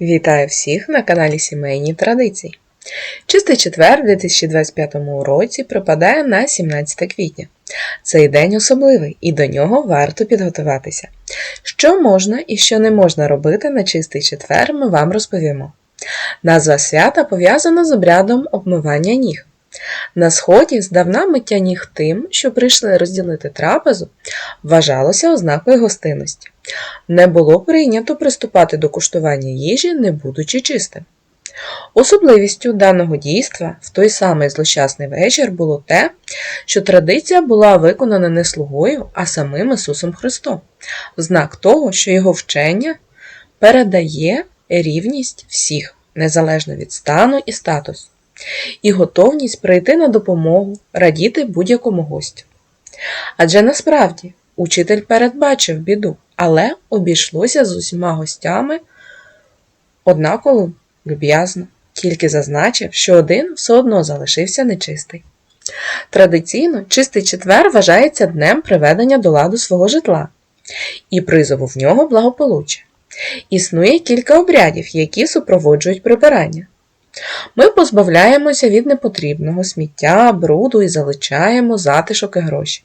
Вітаю всіх на каналі Сімейні Традиції. Чистий четвер у 2025 році припадає на 17 квітня. Цей день особливий і до нього варто підготуватися. Що можна і що не можна робити на чистий четвер, ми вам розповімо. Назва свята пов'язана з обрядом обмивання ніг. На сході здавна миття ніг тим, що прийшли розділити трапезу, вважалося ознакою гостинності. Не було прийнято приступати до куштування їжі, не будучи чистим. Особливістю даного дійства в той самий злощасний вечір було те, що традиція була виконана не слугою, а самим Ісусом Христом, в знак того, що його вчення передає рівність всіх, незалежно від стану і статусу, і готовність прийти на допомогу, радіти будь-якому гостю. Адже насправді учитель передбачив біду, але обійшлося з усіма гостями однаково люб'язно, тільки зазначив, що один все одно залишився нечистий. Традиційно чистий четвер вважається днем приведення до ладу свого житла і призову в нього благополуччя. Існує кілька обрядів, які супроводжують прибирання. Ми позбавляємося від непотрібного сміття, бруду і залучаємо затишок і гроші.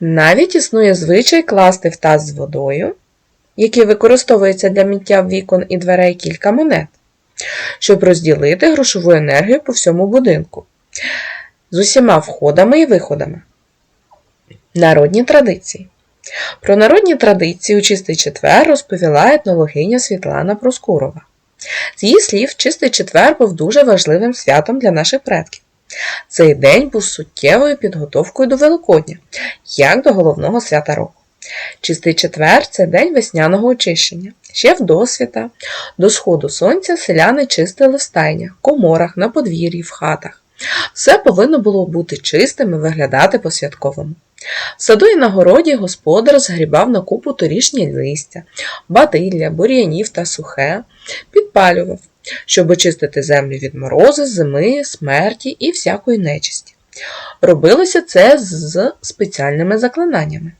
Навіть існує звичай класти в таз з водою, який використовується для миття вікон і дверей кілька монет, щоб розділити грошову енергію по всьому будинку з усіма входами і виходами. Народні традиції. Про народні традиції у чистий четвер розповіла етнологиня Світлана Проскурова. З її слів, чистий четвер був дуже важливим святом для наших предків. Цей день був суттєвою підготовкою до Великодня, як до головного свята року. Чистий четвер це день весняного очищення. Ще в досвіта, до сходу сонця селяни чистили в стайнях, коморах, на подвір'ї, в хатах. Все повинно було бути чистим і виглядати по-святковому. В саду і на городі господар згрібав на купу торішні листя, батилля, бур'янів та сухе, підпалював, щоб очистити землю від морози, зими, смерті і всякої нечисті. Робилося це з спеціальними заклинаннями.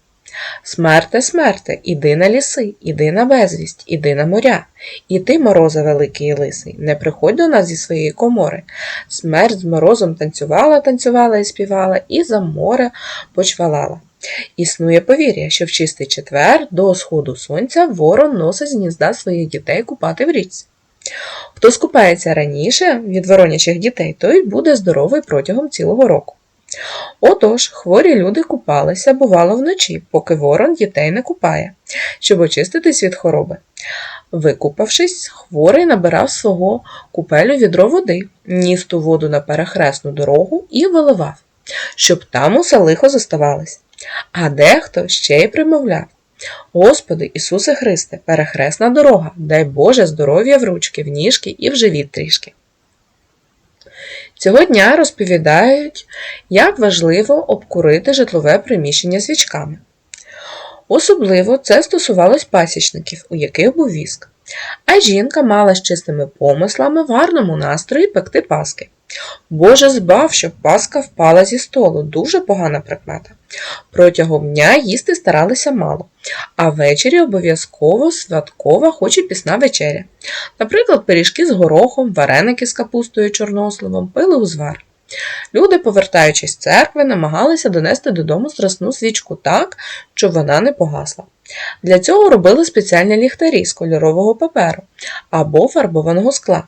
Смерте, смерте, іди на ліси, іди на безвість, іди на моря, і ти, мороза великий і лисий, не приходь до нас зі своєї комори. Смерть з морозом танцювала, танцювала і співала, і за море почвалала. Існує повір'я, що в чистий четвер до сходу сонця ворон носить з гнізда своїх дітей купати в річці. Хто скупається раніше від воронячих дітей, той буде здоровий протягом цілого року. Отож, хворі люди купалися, бувало, вночі, поки ворон дітей не купає, щоб очиститись від хвороби. Викупавшись, хворий набирав свого купелю відро води, ніс ту воду на перехресну дорогу і виливав, щоб там усе лихо зоставалось. А дехто ще й примовляв Господи Ісусе Христе, перехресна дорога, дай Боже здоров'я в ручки, в ніжки і в живіт трішки. Цього дня розповідають, як важливо обкурити житлове приміщення свічками. Особливо це стосувалось пасічників, у яких був віск. А жінка мала з чистими помислами в гарному настрої пекти паски. Боже збав, щоб паска впала зі столу, дуже погана прикмета. Протягом дня їсти старалися мало, а ввечері обов'язково святкова, хоч і пісна вечеря. Наприклад, пиріжки з горохом, вареники з капустою чорносливом, пили узвар. Люди, повертаючись з церкви, намагалися донести додому страсну свічку так, щоб вона не погасла. Для цього робили спеціальні ліхтарі з кольорового паперу або фарбованого скла.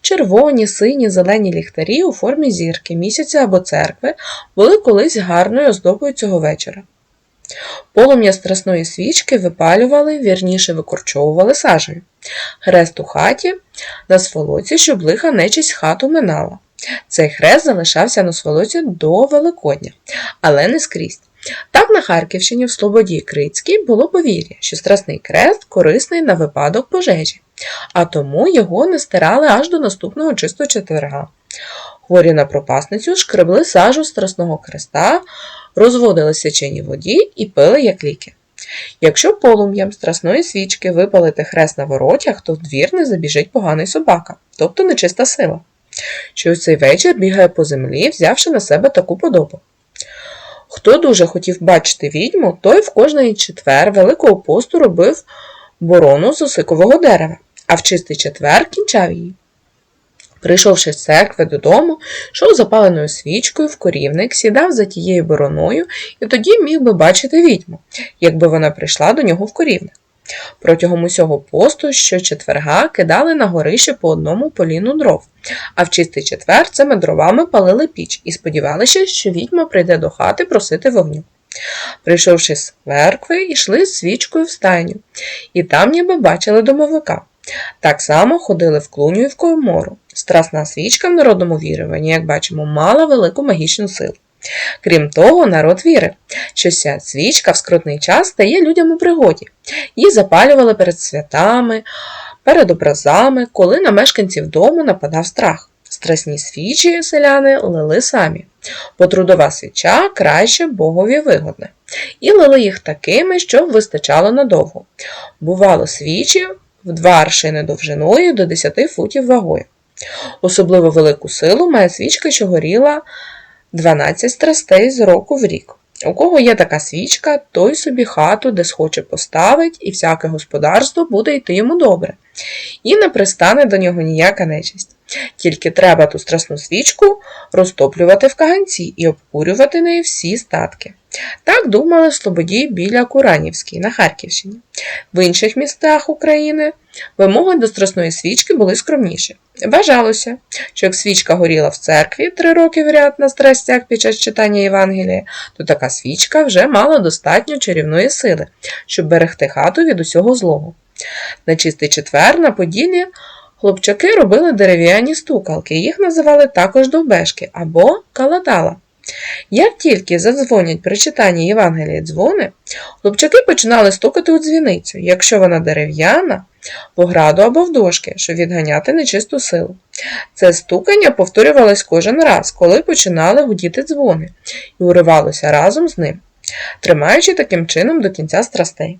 Червоні, сині, зелені ліхтарі у формі зірки, місяця або церкви були колись гарною оздобою цього вечора. Полум'я страсної свічки випалювали, вірніше викорчовували сажею. Хрест у хаті на сволоці, щоб лиха нечисть хату минала. Цей хрест залишався на сволоці до Великодня, але не скрізь. Так на Харківщині в Слободі Крицькій було повір'я, що страсний крест корисний на випадок пожежі, а тому його не стирали аж до наступного чистого четверга. Хворі на пропасницю шкребли сажу страсного креста, розводили сечені воді і пили як ліки. Якщо полум'ям страсної свічки випалити хрест на воротях, то в двір не забіжить поганий собака, тобто нечиста сила, що у цей вечір бігає по землі, взявши на себе таку подобу. Хто дуже хотів бачити відьму, той в кожний четвер Великого посту робив борону з осикового дерева, а в чистий четвер кінчав її. Прийшовши з церкви додому, йшов запаленою свічкою в корівник, сідав за тією бороною і тоді міг би бачити відьму, якби вона прийшла до нього в корівник. Протягом усього посту щочетверга кидали на горище по одному поліну дров, а в чистий четвер цими дровами палили піч і сподівалися, що відьма прийде до хати просити вогню. Прийшовши з церкви, йшли з свічкою в стайню, і там ніби бачили домовика. Так само ходили в клуню і в комору. Страсна свічка в народному віруванні, як бачимо, мала велику магічну силу. Крім того, народ вірив, що ця свічка в скрутний час стає людям у пригоді. Її запалювали перед святами, перед образами, коли на мешканців дому нападав страх. Страсні свічі селяни лили самі, бо трудова свіча краще богові вигодна. І лили їх такими, щоб вистачало надовго. Бувало свічі в два аршини довжиною до 10 футів вагою. Особливо велику силу має свічка, що горіла 12 страстей з року в рік. У кого є така свічка, той собі хату, де схоче поставить, і всяке господарство буде йти йому добре. І не пристане до нього ніяка нечисть. Тільки треба ту страсну свічку розтоплювати в каганці і обкурювати нею всі статки. Так думали в Слободі біля Куранівській на Харківщині. В інших містах України вимоги до страсної свічки були скромніші. Вважалося, що як свічка горіла в церкві три роки в ряд на страстях під час читання Євангелія, то така свічка вже мала достатньо чарівної сили, щоб берегти хату від усього злого. На чистий четвер на Поділлі хлопчаки робили дерев'яні стукалки, їх називали також довбешки або каладала. Як тільки задзвонять при читанні Євангелія дзвони, хлопчаки починали стукати у дзвіницю, якщо вона дерев'яна, в ограду або в дошки, щоб відганяти нечисту силу. Це стукання повторювалось кожен раз, коли починали гудіти дзвони, і уривалося разом з ним, тримаючи таким чином до кінця страстей.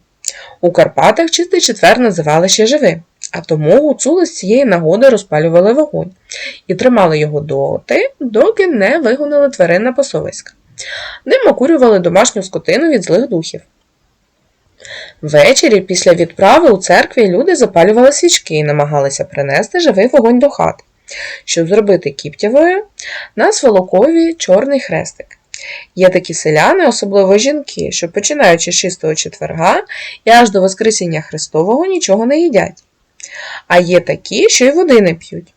У Карпатах чистий четвер називали ще живим, а тому гуцули з цієї нагоди розпалювали вогонь і тримали його доти, доки не вигонили тварин на пасовиська. Ним окурювали домашню скотину від злих духів. Ввечері після відправи у церкві люди запалювали свічки і намагалися принести живий вогонь до хати, щоб зробити кіптявою на сволокові чорний хрестик. Є такі селяни, особливо жінки, що починаючи з чистого четверга і аж до Воскресіння Христового нічого не їдять. А є такі, що й води не п'ють.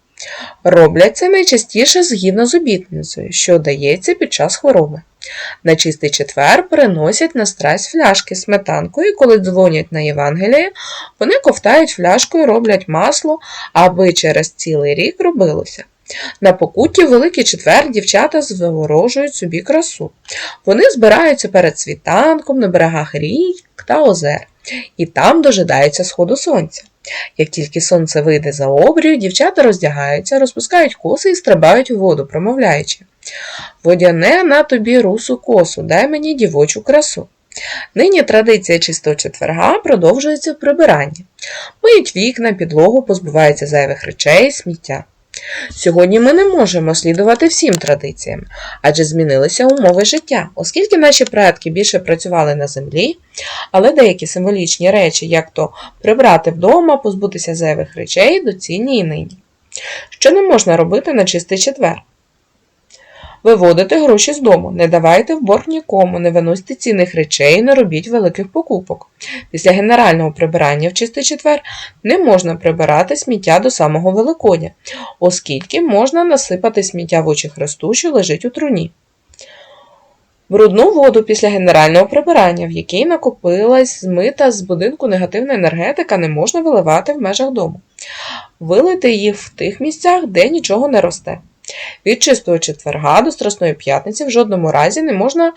Роблять це найчастіше згідно з обітницею, що дається під час хвороби. На чистий четвер приносять на страсть фляшки сметанкою, і коли дзвонять на Євангеліє, вони ковтають фляшку і роблять масло, аби через цілий рік робилося. На покутті в Великий четвер дівчата заворожують собі красу. Вони збираються перед світанком на берегах рік та озер, і там дожидаються сходу сонця. Як тільки сонце вийде за обрію, дівчата роздягаються, розпускають коси і стрибають у воду, промовляючи Водяне на тобі русу косу, дай мені дівочу красу. Нині традиція чистого четверга продовжується в прибиранні. Миють вікна, підлогу, позбуваються зайвих речей, сміття. Сьогодні ми не можемо слідувати всім традиціям, адже змінилися умови життя, оскільки наші предки більше працювали на землі, але деякі символічні речі, як то прибрати вдома, позбутися зайвих речей, доцільні і нині. Що не можна робити на чистий четвер? Виводити гроші з дому, не давайте в борг нікому, не виносьте цінних речей, не робіть великих покупок. Після генерального прибирання в чистий четвер не можна прибирати сміття до самого Великодня, оскільки можна насипати сміття в очі Христу, що лежить у труні. Брудну воду після генерального прибирання, в якій накопилась змита з будинку негативна енергетика, не можна виливати в межах дому. Вилити їх в тих місцях, де нічого не росте. Від чистого четверга до Страсної п'ятниці в жодному разі не можна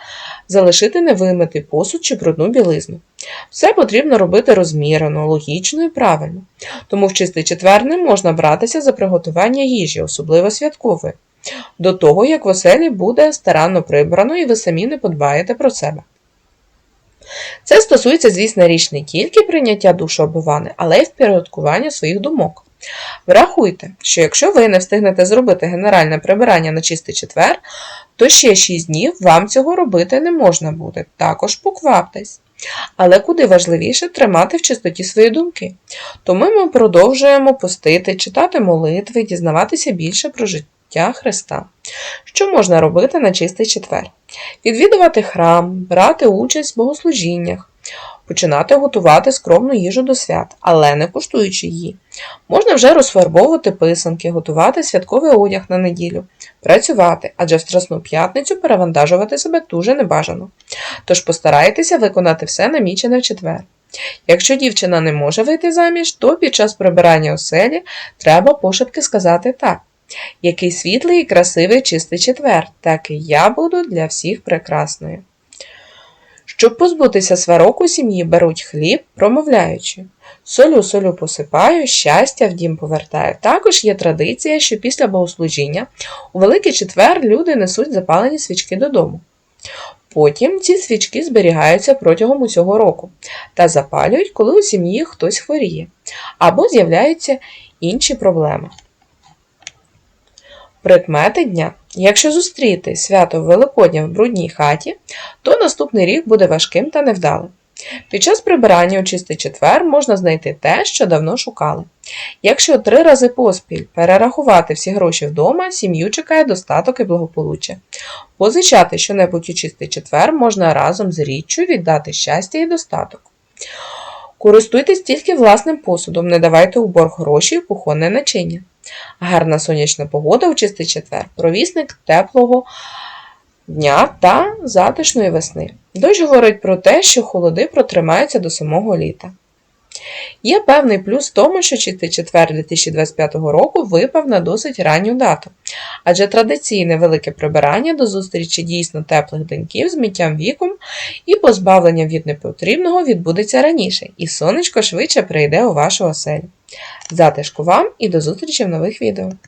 залишити невимитий посуд чи брудну білизну. Все потрібно робити розмірено, логічно і правильно. Тому в чистий четвер не можна братися за приготування їжі, особливо святкової, до того, як в оселі буде старанно прибрано і ви самі не подбаєте про себе. Це стосується, звісно, річ не тільки прийняття душу обивани, але й впорядкування своїх думок. Врахуйте, що якщо ви не встигнете зробити генеральне прибирання на чистий четвер, то ще 6 днів вам цього робити не можна буде. Також покваптесь. Але куди важливіше тримати в чистоті свої думки. Тому ми продовжуємо постити, читати молитви, дізнаватися більше про життя Христа. Що можна робити на чистий четвер? Відвідувати храм, брати участь в богослужіннях, починати готувати скромну їжу до свят, але не куштуючи її. Можна вже розфарбовувати писанки, готувати святковий одяг на неділю, працювати, адже в Страсну п'ятницю перевантажувати себе дуже небажано. Тож постарайтеся виконати все намічене в четвер. Якщо дівчина не може вийти заміж, то під час прибирання оселі треба пошепки сказати так. Який світлий і красивий чистий четвер, так і я буду для всіх прекрасною. Щоб позбутися сварок у сім'ї, беруть хліб, промовляючи солю солю посипаю, щастя в дім повертаю. Також є традиція, що після богослужіння у Великий четвер люди несуть запалені свічки додому. Потім ці свічки зберігаються протягом усього року та запалюють, коли у сім'ї хтось хворіє або з'являються інші проблеми. Прикмети дня. Якщо зустріти свято Великодня в брудній хаті, то наступний рік буде важким та невдалим. Під час прибирання у чистий четвер можна знайти те, що давно шукали. Якщо три рази поспіль перерахувати всі гроші вдома, сім'ю чекає достаток і благополуччя. Позичати щонебудь у чистий четвер можна разом з річчю віддати щастя і достаток. Користуйтесь тільки власним посудом, не давайте у борг гроші в кухонне начиння. Гарна сонячна погода у чистий четвер, провісник теплого дня та затишної весни. Дощ говорить про те, що холоди протримаються до самого літа. Є певний плюс в тому, що 6 четвер 2025 року випав на досить ранню дату, адже традиційне велике прибирання до зустрічі дійсно теплих деньків з миттям віком і позбавленням від непотрібного відбудеться раніше, і сонечко швидше прийде у вашу оселю. Затишку вам і до зустрічі в нових відео!